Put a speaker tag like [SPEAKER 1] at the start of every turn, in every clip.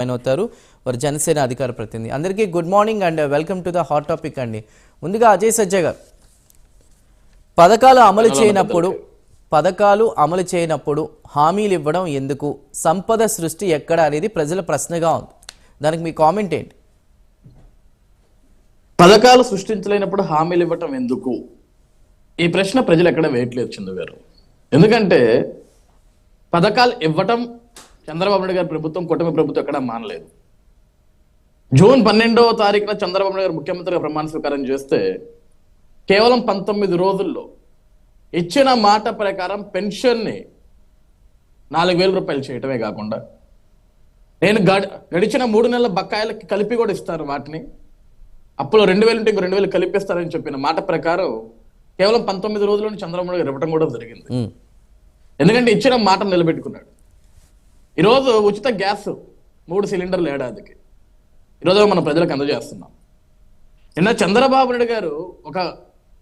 [SPEAKER 1] Join అవుతారు. వారు జనసేన అధికార ప్రతినిధి. అందరికీ good morning and welcome to the hot topic అండి. ముందుగా అజయ్ సజ్జయ్ గారు. పథకాలు అమలు చేయనప్పుడు పథకాలు అమలు చేయనప్పుడు హామీలు ఇవ్వడం ఎందుకు? సంపద సృష్టి ఎక్కడ అనేది ప్రజల ప్రశ్నగా ఉంది. దానికి మీ కామెంట్ ఏంటి?
[SPEAKER 2] పథకాలు సృష్టించలేనప్పుడు హామీలు ఇవ్వటం ఎందుకు? ఈ ప్రశ్న ప్రజలు ఎక్కడ వేయట్లేదు చందు గారు ఎందుకంటే పథకాలు ఇవ్వటం చంద్రబాబు నాయుడు గారి ప్రభుత్వం కుటుంబ ప్రభుత్వం ఎక్కడ మానలేదు. జూన్ పన్నెండవ తారీఖున చంద్రబాబు నాయుడు గారు ముఖ్యమంత్రిగా ప్రమాణ స్వీకారం చేస్తే కేవలం పంతొమ్మిది రోజుల్లో ఇచ్చిన మాట ప్రకారం పెన్షన్ని నాలుగు వేల రూపాయలు చేయటమే కాకుండా నేను గడ గడిచిన మూడు నెలల బకాయిలకి కలిపి కూడా ఇస్తాను వాటిని. అప్పుడు రెండు వేలు ఉంటే ఇంకో రెండు వేలు కలిపిస్తారని చెప్పిన మాట ప్రకారం కేవలం పంతొమ్మిది రోజుల్లోనే చంద్రబాబు నాయుడు ఇవ్వడం కూడా జరిగింది. ఎందుకంటే ఇచ్చిన మాట నిలబెట్టుకున్నాడు. ఈరోజు ఉచిత గ్యాస్ మూడు సిలిండర్లు ఏడాదికి. ఈరోజు మన ప్రజలకు అందజేస్తున్నాం. నిన్న చంద్రబాబు నాయుడు గారు ఒక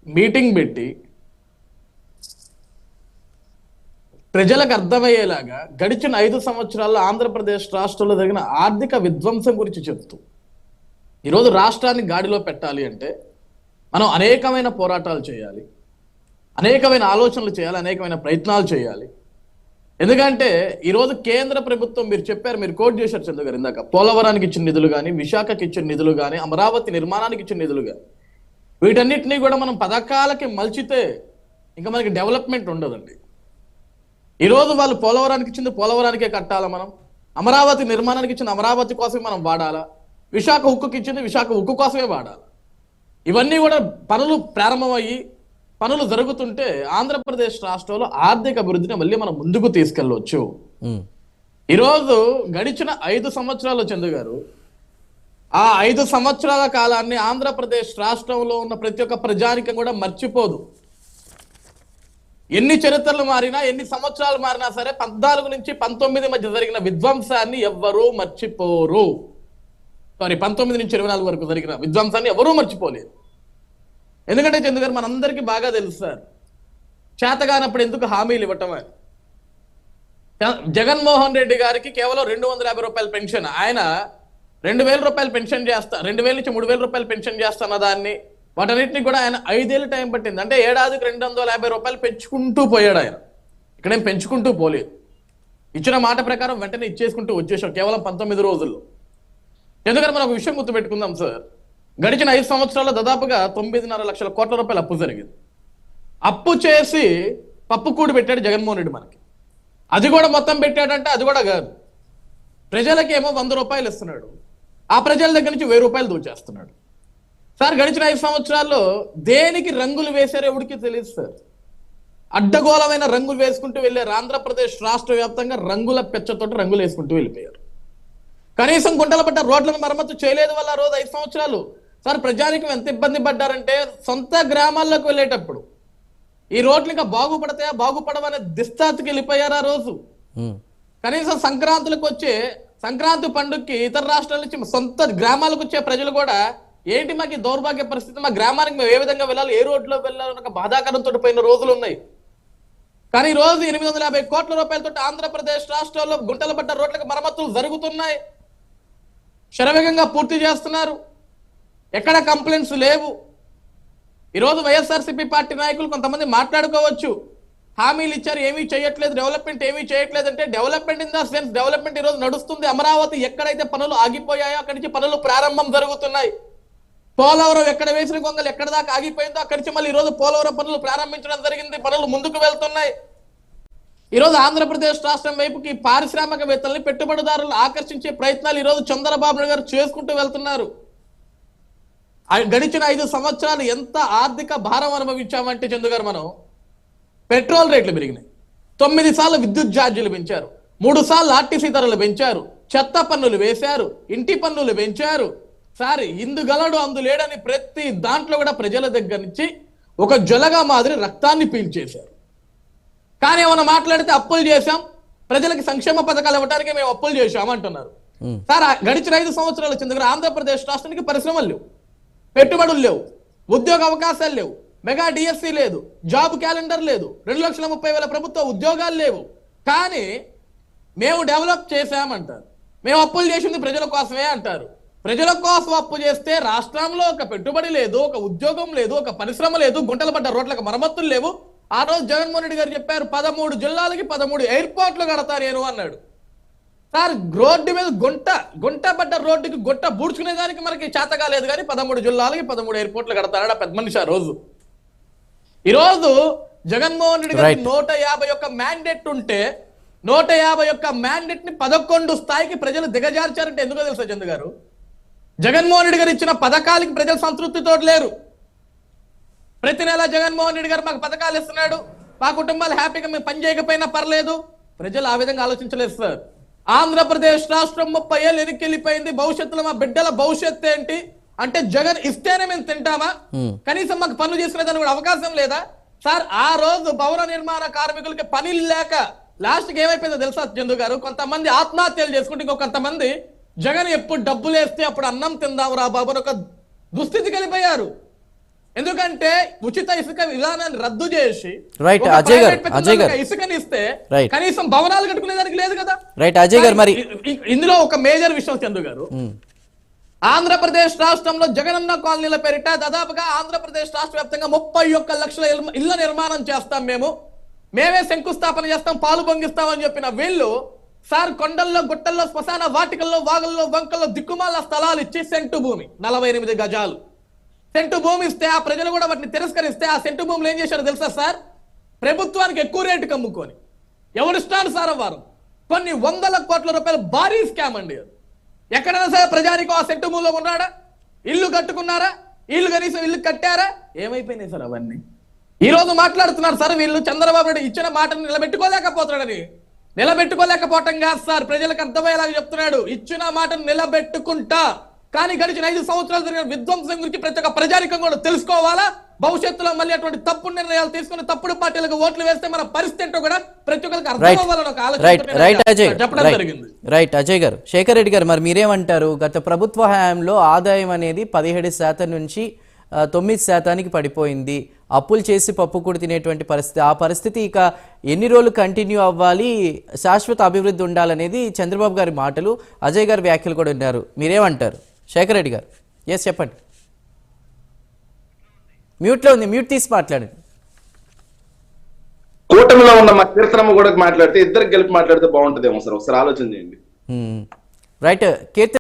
[SPEAKER 2] మీటింగ్ పెట్టి ప్రజలకు అర్థమయ్యేలాగా గడిచిన ఐదు సంవత్సరాల్లో ఆంధ్రప్రదేశ్ రాష్ట్రంలో జరిగిన ఆర్థిక విధ్వంసం గురించి చెప్తూ ఈరోజు రాష్ట్రాన్ని గాడిలో పెట్టాలి అంటే మనం అనేకమైన పోరాటాలు చేయాలి అనేకమైన ఆలోచనలు చేయాలి అనేకమైన ప్రయత్నాలు చేయాలి. ఎందుకంటే ఈరోజు కేంద్ర ప్రభుత్వం మీరు చెప్పారు మీరు కోట్ చేశారు చంద్ర గారు ఇందాక. పోలవరానికి ఇచ్చిన నిధులు కానీ విశాఖకి ఇచ్చిన నిధులు కానీ అమరావతి నిర్మాణానికి ఇచ్చిన నిధులు కానీ వీటన్నిటినీ కూడా మనం పథకాలకి మలిచితే ఇంకా మనకి డెవలప్మెంట్ ఉండదండి. ఈరోజు వాళ్ళు పోలవరానికి ఇచ్చింది పోలవరానికే కట్టాలా మనం? అమరావతి నిర్మాణానికి ఇచ్చిన అమరావతి కోసమే మనం వాడాలా? విశాఖ ఉక్కుకి ఇచ్చింది విశాఖ ఉక్కు కోసమే వాడాలి? ఇవన్నీ కూడా పనులు ప్రారంభమయ్యి పనులు జరుగుతుంటే ఆంధ్రప్రదేశ్ రాష్ట్రంలో ఆర్థిక అభివృద్ధిని మళ్ళీ మనం ముందుకు తీసుకెళ్ళవచ్చు ఈరోజు గడిచిన ఐదు సంవత్సరాలు చందు గారు ఆ ఐదు సంవత్సరాల కాలాన్ని ఆంధ్రప్రదేశ్ రాష్ట్రంలో ఉన్న ప్రతి ఒక్క ప్రజానికం కూడా మర్చిపోదు. ఎన్ని చరిత్రలు మారినా ఎన్ని సంవత్సరాలు మారినా సరే పద్నాలుగు నుంచి పంతొమ్మిది మధ్య జరిగిన విధ్వంసాన్ని ఎవ్వరూ మర్చిపోరు. సారీ పంతొమ్మిది నుంచి ఇరవై నాలుగు వరకు జరిగిన విధ్వంసాన్ని ఎవరూ మర్చిపోలేరు. ఎందుకంటే చందు గారు మనందరికీ బాగా తెలుసు సార్. చేతగానప్పుడు ఎందుకు హామీలు ఇవ్వటం అని. జగన్మోహన్ రెడ్డి గారికి కేవలం రెండు వందల యాభై రూపాయల పెన్షన్. ఆయన రెండు వేల రూపాయలు పెన్షన్ చేస్తా రెండు వేల నుంచి మూడు వేల రూపాయలు పెన్షన్ చేస్తున్న దాన్ని. వాటన్నిటిని కూడా ఆయన ఐదేళ్ళు టైం పట్టింది. అంటే ఏడాదికి రెండు వందల యాభై రూపాయలు పెంచుకుంటూ పోయాడు ఆయన. ఇక్కడేం పెంచుకుంటూ పోలేదు. ఇచ్చిన మాట ప్రకారం వెంటనే ఇచ్చేసుకుంటూ వచ్చేసాం కేవలం పంతొమ్మిది రోజుల్లో. ఎందుకంటే మనం ఒక విషయం గుర్తుపెట్టుకుందాం సార్. గడిచిన ఐదు సంవత్సరాల్లో దాదాపుగా తొమ్మిదిన్నర లక్షల కోట్ల రూపాయల అప్పు జరిగింది. అప్పు చేసి పప్పు కూడి పెట్టాడు జగన్మోహన్ రెడ్డి మనకి. అది కూడా మొత్తం పెట్టాడంటే అది కూడా కాదు. ప్రజలకి ఏమో వంద రూపాయలు ఇస్తున్నాడు. ఆ ప్రజల దగ్గర నుంచి వెయ్యి రూపాయలు దోచేస్తున్నాడు సార్ గడిచిన ఐదు సంవత్సరాల్లో దేనికి రంగులు వేశారో ఎవరికి తెలియదు సార్. అడ్డగోళమైన రంగులు వేసుకుంటూ వెళ్ళారు ఆంధ్రప్రదేశ్ రాష్ట్ర వ్యాప్తంగా రంగుల పెచ్చతోటి రంగులు వేసుకుంటూ వెళ్ళిపోయారు. కనీసం గుంటల పట్ట రోడ్లను మరమ్మతు చేయలేదు వల్ల రోజు ఐదు సంవత్సరాలు. సార్ ప్రజానికం ఎంత ఇబ్బంది పడ్డారంటే సొంత గ్రామాల్లోకి వెళ్ళేటప్పుడు ఈ రోడ్లు ఇంకా బాగుపడతాయా బాగుపడవనే దిస్తాతికి వెళ్ళిపోయారు ఆ రోజు. కనీసం సంక్రాంతులకు వచ్చే సంక్రాంతి పండుగకి ఇతర రాష్ట్రాల నుంచి సొంత గ్రామాలకు వచ్చే ప్రజలు కూడా ఏంటి మాకు ఈ దౌర్భాగ్య పరిస్థితి? మా గ్రామానికి మేము ఏ విధంగా వెళ్ళాలి? ఏ రోడ్లో వెళ్ళాలి? ఒక బాధాకరంతో పోయిన రోజులు ఉన్నాయి. కానీ ఈ రోజు ఎనిమిది వందల యాభై కోట్ల రూపాయలతో ఆంధ్రప్రదేశ్ రాష్ట్రంలో గుంటల పడ్డ రోడ్లకు మరమ్మతులు జరుగుతున్నాయి. శరవేగంగా పూర్తి చేస్తున్నారు. ఎక్కడ కంప్లైంట్స్ లేవు? ఈరోజు వైఎస్ఆర్సీపీ పార్టీ నాయకులు కొంతమంది మాట్లాడుకోవచ్చు. హామీలు ఇచ్చారు ఏమీ చేయట్లేదు డెవలప్మెంట్ ఏమీ చేయట్లేదు అంటే development in the sense development ఈరోజు నడుస్తుంది. అమరావతి ఎక్కడైతే పనులు ఆగిపోయాయో అక్కడి నుంచి పనులు ప్రారంభం జరుగుతున్నాయి. పోలవరం ఎక్కడ వేసిన గొంగలు ఎక్కడ దాకా ఆగిపోయిందో అక్కడి నుంచి మళ్ళీ ఈరోజు పోలవరం పనులు ప్రారంభించడం జరిగింది పనులు ముందుకు వెళ్తున్నాయి. ఈరోజు ఆంధ్రప్రదేశ్ రాష్ట్రం వైపుకి పారిశ్రామికవేత్తల్ని పెట్టుబడిదారులు ఆకర్షించే ప్రయత్నాలు ఈరోజు చంద్రబాబు నాయుడు గారు చేసుకుంటూ వెళ్తున్నారు. గడిచిన ఐదు సంవత్సరాలు ఎంత ఆర్థిక భారం అనుభవించామంటే చందు గారు మనం? పెట్రోల్ రేట్లు పెరిగినాయి. తొమ్మిది సార్లు విద్యుత్ ఛార్జీలు పెంచారు. మూడు సార్లు ఆర్టీసీ ధరలు పెంచారు. చెత్త పన్నులు వేశారు. ఇంటి పన్నులు పెంచారు. సార్ ఇందు గలడు అందు లేడని ప్రతి దాంట్లో కూడా ప్రజల దగ్గర నుంచి ఒక జొలగా మాదిరి రక్తాన్ని పీల్చేశారు. కానీ ఏమైనా మాట్లాడితే అప్పులు చేశాం. ప్రజలకి సంక్షేమ పథకాలు ఇవ్వడానికి మేము అప్పులు చేశాం అంటున్నారు.
[SPEAKER 1] ఉమ్,
[SPEAKER 2] సార్ గడిచిన ఐదు సంవత్సరాల కింద ఆంధ్రప్రదేశ్ రాష్ట్రానికి పరిశ్రమలు లేవు. పెట్టుబడులు లేవు. ఉద్యోగ అవకాశాలు లేవు. మెగా డిఎస్సి లేదు. జాబ్ క్యాలెండర్ లేదు. రెండు లక్షల ముప్పై వేల ప్రభుత్వ ఉద్యోగాలు లేవు. కానీ మేము డెవలప్ చేశామంటారు. మేము అప్పులు చేసింది ప్రజల కోసమే అంటారు. ప్రజల కోసం అప్పు చేస్తే రాష్ట్రంలో ఒక పెట్టుబడి లేదు ఒక ఉద్యోగం లేదు ఒక పరిశ్రమ లేదు గుంటలు పడ్డ రోడ్లకు మరమ్మతులు లేవు. ఆ రోజు జగన్మోహన్ రెడ్డి గారు చెప్పారు పదమూడు జిల్లాలకి పదమూడు ఎయిర్పోర్ట్లు కడతారు నేను అన్నాడు. సార్ రోడ్డు మీద గుంట గుంట పడ్డ రోడ్డుకి గుంట బూడ్చుకునే దానికి మనకి చేత కాలేదు కానీ పదమూడు జిల్లాలకి పదమూడు ఎయిర్పోర్ట్లు కడతాడు ఆ పెద్ద మనిషి ఆ రోజు. ఈరోజు జగన్మోహన్ రెడ్డి గారికి
[SPEAKER 1] Right.
[SPEAKER 2] నూట యాభై ఒక్క మ్యాండేట్ ఉంటే నూట యాభై ఒక్క మ్యాండేట్ని పదకొండు స్థాయికి ప్రజలు దిగజార్చారంటే ఎందుకో తెలుసా చందు గారు? జగన్మోహన్ రెడ్డి గారు ఇచ్చిన పథకాలకి ప్రజలు సంతృప్తితో లేరు. ప్రతి నెల జగన్మోహన్ రెడ్డి గారు మాకు పథకాలు ఇస్తున్నాడు. మా కుటుంబాలు హ్యాపీగా మేము పని చేయకపోయినా పర్లేదు. ప్రజలు ఆ విధంగా ఆలోచించలేదు సార్. ఆంధ్రప్రదేశ్ రాష్ట్రం ముప్పై ఏళ్ళు వెనక్కి వెళ్ళిపోయింది భవిష్యత్తులో మా బిడ్డల భవిష్యత్తు ఏంటి? అంటే జగన్ ఇస్తేనే మేము తింటామా. కనీసం మాకు పనులు చేసుకునేదానికి కూడా అవకాశం లేదా? సార్ ఆ రోజు భవన నిర్మాణ కార్మికులకి పని లేక లాస్ట్కి ఏమైపోయిందో తెలుసా చందు గారు? కొంతమంది ఆత్మహత్యలు చేసుకుంటే ఇంకో కొంతమంది జగన్ ఎప్పుడు డబ్బులు వేస్తే అప్పుడు అన్నం తిందాం రా బాబు అని ఒక దుస్థితికి వెళ్ళిపోయారు. ఎందుకంటే ఉచిత ఇసుక విధానాన్ని రద్దు చేసి ఒక
[SPEAKER 1] అజయ్ గారు, అజయ్ గారు.
[SPEAKER 2] ఇసుకని ఇస్తే
[SPEAKER 1] Right.
[SPEAKER 2] కనీసం భవనాలు కట్టుకునేదానికి లేదు కదా.
[SPEAKER 1] రైట్ అజయ్ గారు మరి
[SPEAKER 2] ఇందులో ఒక మేజర్ విషయం చందు గారు.
[SPEAKER 1] ఉమ్,
[SPEAKER 2] ఆంధ్రప్రదేశ్ రాష్ట్రంలో జగనన్న కాలనీల పేరిట దాదాపుగా ఆంధ్రప్రదేశ్ రాష్ట్ర వ్యాప్తంగా ముప్పై ఒక్క లక్షల ఇళ్ళ నిర్మాణం చేస్తాం మేము. మేమే శంకుస్థాపన చేస్తాం పాలు పొంగిస్తామని చెప్పిన వీళ్ళు సార్ కొండల్లో గుట్టల్లో శ్మశాన వాటికల్లో వాగుల్లో వంకల్లో దిక్కుమాల స్థలాలు ఇచ్చి సెంటు భూమి. నలభై ఎనిమిది గజాలు. సెంటు భూమి ఇస్తే ఆ ప్రజలు కూడా వాటిని తిరస్కరిస్తే ఆ సెంటు భూములు ఏం చేశారో తెలుసా సార్? ప్రభుత్వానికి ఎక్కువ రేటుకి అమ్ముకొని ఎవరిష్టానుసారం వారు? కొన్ని వందల కోట్ల రూపాయల భారీ స్కామ్ అండి ఎక్కడైనా సరే ప్రజానికో ఆ సెంటు భూమిలో ఉన్నాడా? ఇల్లు కట్టుకున్నారా? ఇల్లు కనీసం ఇల్లు కట్టారా? ఏమైపోయినాయి సార్ అవన్నీ? ఈ రోజు మాట్లాడుతున్నారు సార్ వీళ్ళు చంద్రబాబు నాయుడు ఇచ్చిన మాటను నిలబెట్టుకోలేకపోతున్నాడని. నిలబెట్టుకోలేకపోవటం కాదు సార్ ప్రజలకు అర్థమయ్యేలాగా చెప్తున్నాడు. ఇచ్చిన మాటను నిలబెట్టుకుంటా. కానీ గడిచిన ఐదు సంవత్సరాలు జరిగిన విధ్వంసం గురించి ప్రతి ఒక్క ప్రజానికం కూడా తెలుసుకోవాలా? భవిష్యత్తులో మళ్ళీ అటువంటి తప్పుడు నిర్ణయాలు తీసుకుని తప్పుడు పార్టీలకు ఓట్లు వేస్తే మన పరిస్థితి ఏంటో కూడా ప్రతి ఒక్కరికి అర్థం
[SPEAKER 1] రైట్
[SPEAKER 2] అవ్వాలని ఒక ఆలోచన
[SPEAKER 1] రైట్ అజయ్
[SPEAKER 2] చెప్పడం
[SPEAKER 1] రైట్
[SPEAKER 2] జరిగింది.
[SPEAKER 1] రైట్ అజయ్ గారు. శేఖర్ రెడ్డి గారు మరి మీరేమంటారు? గత ప్రభుత్వ హయాంలో ఆదాయం అనేది పదిహేడు శాతం నుంచి తొమ్మిది శాతానికి పడిపోయింది. అప్పులు చేసి పప్పు కూడా తినేటువంటి పరిస్థితి ఆ పరిస్థితి ఇక ఎన్ని రోజులు కంటిన్యూ అవ్వాలి? శాశ్వత అభివృద్ధి ఉండాలనేది చంద్రబాబు గారి మాటలు అజయ్ గారి వ్యాఖ్యలు కూడా ఉన్నారు మీరేమంటారు? శేఖర్ రెడ్డి గారు. ఎస్ చెప్పండి. మ్యూట్లో ఉంది. మ్యూట్ తీసి మాట్లాడండి.
[SPEAKER 3] కూటమిలో ఉన్న మా కీర్తనమ్మ కూడా మాట్లాడితే ఇద్దరు కలిపి మాట్లాడితే బాగుంటుందేమో సార్? ఒకసారి ఆలోచన చేయండి.
[SPEAKER 1] రైట్ కీర్తి